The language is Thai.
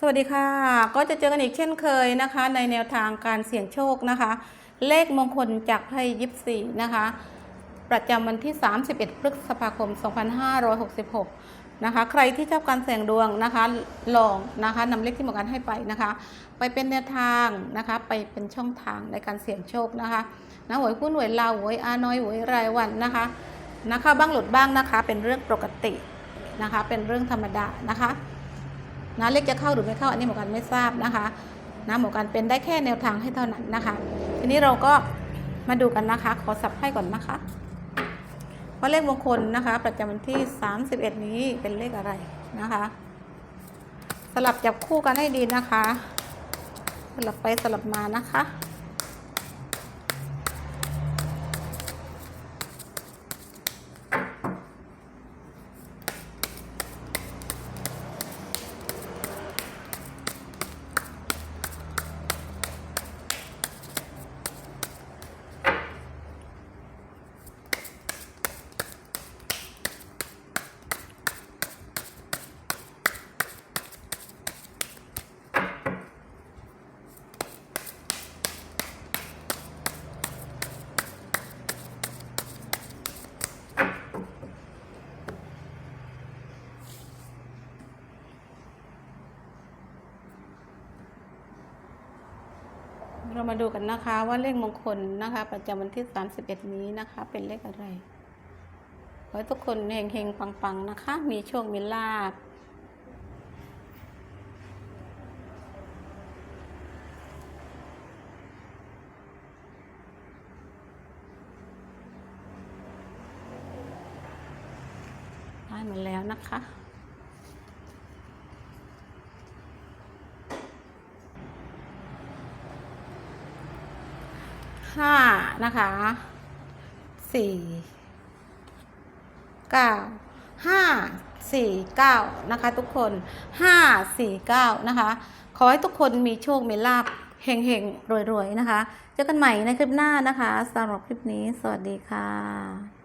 สวัสดีค่ะ ก็จะเจอกันอีกเช่นเคยนะคะ ในแนวทางการเสี่ยงโชคนะคะ เลขมงคลจากไพ่ยิปซีนะคะ ประจำวันที่ 31 พฤษภาคม 2566 นะคะ ใครที่ชอบการเสี่ยงดวงนะคะ ลองนะคะนำเลขที่หมอกันให้ไปนะคะ ไปเป็นแนวทางนะคะ ไปเป็นช่องทางในการเสี่ยงโชคนะคะนะหวยหุ้นหวยลาวหวยอาน้อยหวยรายวันนะคะนะคะบ้างหลุดบ้างนะคะ เป็นเรื่องปกตินะคะ เป็นเรื่องธรรมดานะคะ นะเลขจะเข้าหรือไม่เข้าอันนี้หมอกันไม่ทราบนะคะนะหมอกันเป็นได้แค่แนวทางให้เท่านั้นนะคะ ทีนี้เราก็มาดูกันนะคะ ขอสับให้ก่อนนะคะว่าเลขมงคลนะคะ ประจำวันที่ 31 นี้เป็นเลขอะไรนะคะ สลับจับคู่กันให้ดีนะคะ สลับไปสลับมานะคะ เรามาดูกันนะคะว่าเลขมงคลนะคะ ประจำวันที่ 31 นี้นะคะ เป็นเลขอะไรขอให้ทุกคนเฮงๆปังๆนะคะ มีโชคมีลาภได้มาแล้วนะคะ ห้านะคะสี่เก้าห้าสี่เก้านะคะทุกคนห้าสี่เก้านะคะ ขอให้ทุกคนมีโชค มีลาภเฮงเฮงรวยรวยๆ นะคะ เจอกันใหม่ในคลิปหน้านะคะสำหรับคลิปนี้ สวัสดีค่ะ